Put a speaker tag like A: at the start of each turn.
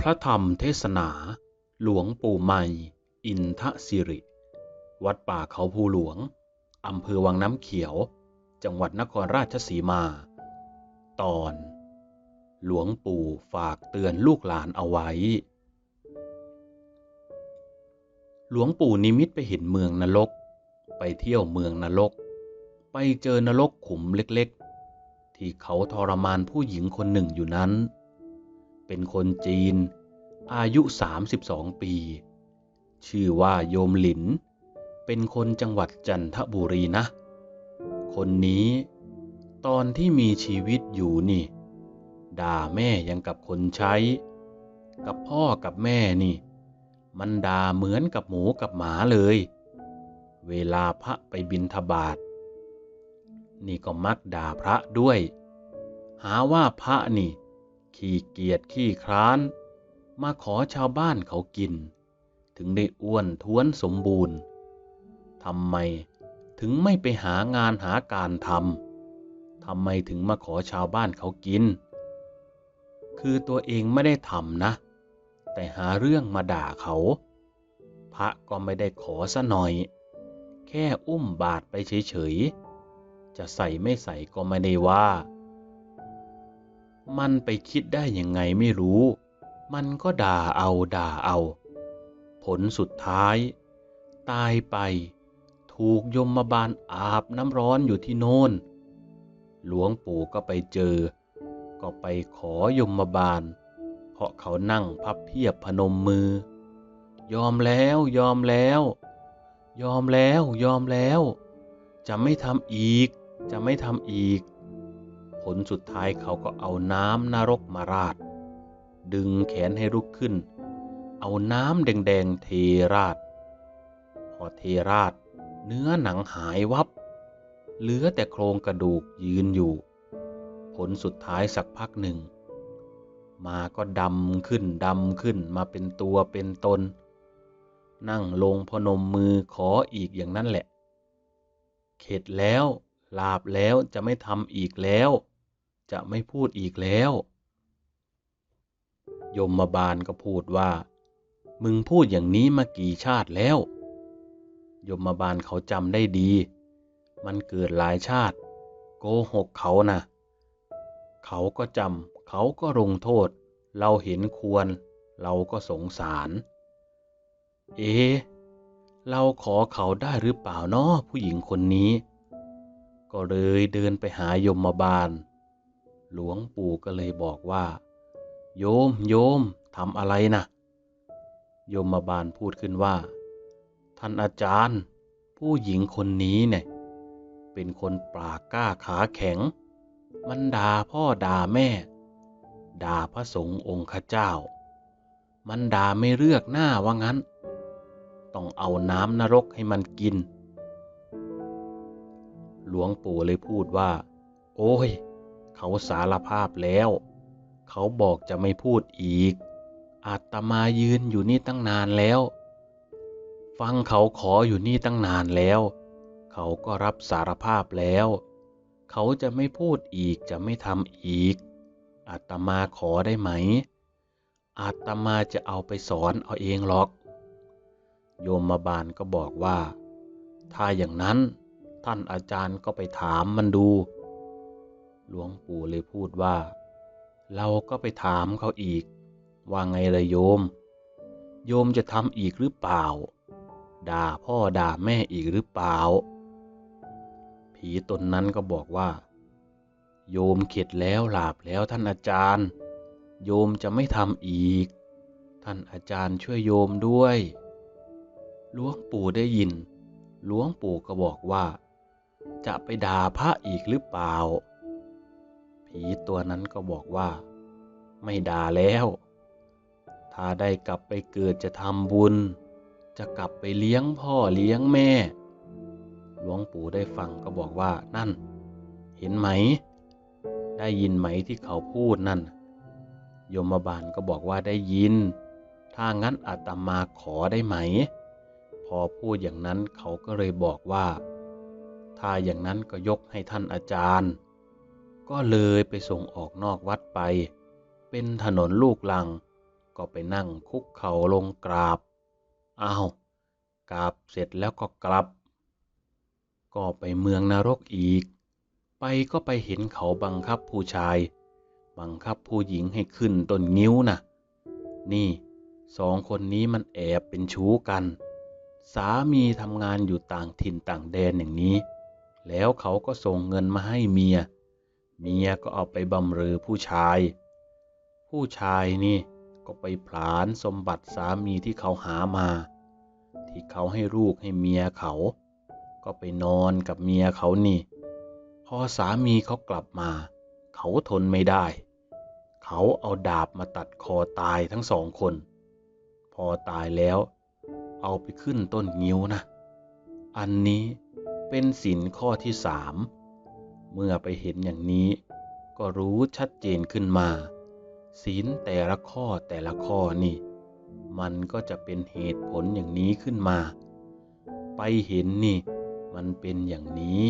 A: พระธรรมเทศนา หลวงปู่ใหม่ อินทสิริ วัดป่าเขาภูหลวง อำเภอวังน้ำเขียว จังหวัดนครราชสีมา ตอน หลวงปู่ฝากเตือนลูกหลานเอาไว้ หลวงปู่นิมิตไปเห็นเมืองนรก ไปเที่ยวเมืองนรก ไปเจอนรกขุมเล็กๆ ที่เขาทรมานผู้หญิงคนหนึ่งอยู่นั้น เป็นคนจีน อายุ 32 ปี ชื่อว่าโยมหลิน เป็นคนจังหวัดจันทบุรีนะ คนนี้ตอนที่มีชีวิตอยู่นี่ ด่าแม่ยังกับคนใช้ กับพ่อกับแม่นี่ มันด่าเหมือนกับหมูกับหมาเลย เวลาพระไปบิณฑบาตนี่ก็มักด่าพระด้วย หาว่าพระนี่ ขี้เกียจขี้คร้าน มาขอชาวบ้านเขากิน ถึงได้อ้วนท้วนสมบูรณ์ทำไมถึงไม่ไปหางานหาการทำทำไมถึงมาขอชาวบ้านเขากิน คือตัวเองไม่ได้ทำนะ แต่หาเรื่องมาด่าเขา พระก็ไม่ได้ขอซะหน่อย แค่อุ้มบาทไปเฉยๆ จะใส่ไม่ใส่ก็ไม่ได้ว่า มันไปคิดได้ยังไงไม่รู้ มันก็ด่าเอาด่าเอา ผลสุดท้าย ตายไป ถูกยมมาบาลอาบน้ำร้อนอยู่ที่โน่น หลวงปู่ก็ไปเจอ ก็ไปขอยมมาบาล เพราะเขานั่งพับเพียบพนมมือ ยอมแล้วยอมแล้ว ยอมแล้วยอมแล้ว จะไม่ทำอีก จะไม่ทำอีก ผลสุดท้ายเขาก็เอาน้ำนรกมาราด ดึงแขนให้ลุกขึ้น เอาน้ำแดงๆเทราด พอเทราด เนื้อหนังหายวับ เหลือแต่โครงกระดูกยืนอยู่ ผลสุดท้ายสักพักหนึ่ง มาก็ดำขึ้นดำขึ้นมาเป็นตัวเป็นตน นั่งลงพนมมือขออีกอย่างนั้นแหละ เข็ดแล้วลาบแล้วจะไม่ทำอีกแล้ว จะไม่พูดอีกแล้ว ยมมาบาลก็พูดว่า มึงพูดอย่างนี้มากี่ชาติแล้ว ยมมาบาลเขาจำได้ดี มันเกิดหลายชาติ โกหกเขานะเขาก็จำเขาก็ลงโทษ เราเห็นควร เราก็สงสาร เอ๊เราขอเขาได้หรือเปล่านาะผู้หญิงคนนี้ ก็เลยเดินไปหายมบาล หลวงปู่ก็เลยบอกว่า โยมโยมทำอะไรนะโยมมาบาลพูดขึ้นว่า ท่านอาจารย์ ผู้หญิงคนนี้เนี่ย เป็นคนปากกล้าขาแข็ง มันด่าพ่อด่าแม่ ด่าพระสงฆ์องค์ข้าเจ้า มันด่าไม่เลือกหน้าว่างั้น ต้องเอาน้ำนรกให้มันกิน หลวงปู่เลยพูดว่า โอ้ย เขาสารภาพแล้ว เขาบอกจะไม่พูดอีก อาตมายืนอยู่นี่ตั้งนานแล้ว ฟังเขาขออยู่นี่ตั้งนานแล้ว เขาก็รับสารภาพแล้ว เขาจะไม่พูดอีกจะไม่ทำอีก อาตมาขอได้ไหม อาตมาจะเอาไปสอนเอาเองหรอก โยมมาบาลก็บอกว่า ถ้าอย่างนั้นท่านอาจารย์ก็ไปถามมันดู หลวงปู่เลยพูดว่า เราก็ไปถามเขาอีก ว่าไงลยโยม โยมจะทำอีกหรือเปล่า ด่าพ่อด่าแม่อีกหรือเปล่า ผีตนนั้นก็บอกว่า โยมเข็ดแล้วหลาบแล้วท่านอาจารย์ โยมจะไม่ทำอีก ท่านอาจารย์ช่วยโยมด้วยหลวงปู่ได้ยินหลวงปู่ก็บอกว่า จะไปด่าพระอีกหรือเปล่า ผีตัวนั้นก็บอกว่า ไม่ด่าแล้ว ถ้าได้กลับไปเกิดจะทำบุญ จะกลับไปเลี้ยงพ่อเลี้ยงแม่ หลวงปู่ได้ฟังก็บอกว่านั่น เห็นไหม ได้ยินไหมที่เขาพูดนั่น โยมบาลก็บอกว่าได้ยิน ถ้างั้นอาตมาขอได้ไหม พอพูดอย่างนั้นเขาก็เลยบอกว่า ถ้าอย่างนั้นก็ยกให้ท่านอาจารย์ ก็เลยไปส่งออกนอกวัดไป เป็นถนนลูกลัง ก็ไปนั่งคุกเข่าลงกราบอ้าวกราบเสร็จแล้วก็กลับ ก็ไปเมืองนรกอีก ไปก็ไปเห็นเขาบังคับผู้ชาย บังคับผู้หญิงให้ขึ้นต้นงิ้วน่ะ นี่สองคนนี้มันแอบเป็นชู้กัน สามีทำงานอยู่ต่างถิ่นต่างแดนอย่างนี้ แล้วเขาก็ส่งเงินมาให้เมีย เมียก็เอาไปบำเรอผู้ชาย ผู้ชายนี่ก็ไปผลาญสมบัติสามีที่เขาหามา ที่เขาให้ลูกให้เมียเขา ก็ไปนอนกับเมียเขานี่ พอสามีเขากลับมา เขาทนไม่ได้ เขาเอาดาบมาตัดคอตายทั้งสองคน พอตายแล้ว เอาไปขึ้นต้นงิ้วนะ อันนี้เป็นศินข้อที่สาม เมื่อไปเห็นอย่างนี้ ก็รู้ชัดเจนขึ้นมา ศีลแต่ละข้อแต่ละข้อนี่ มันก็จะเป็นเหตุผลอย่างนี้ขึ้นมา ไปเห็นนี่ มันเป็นอย่างนี้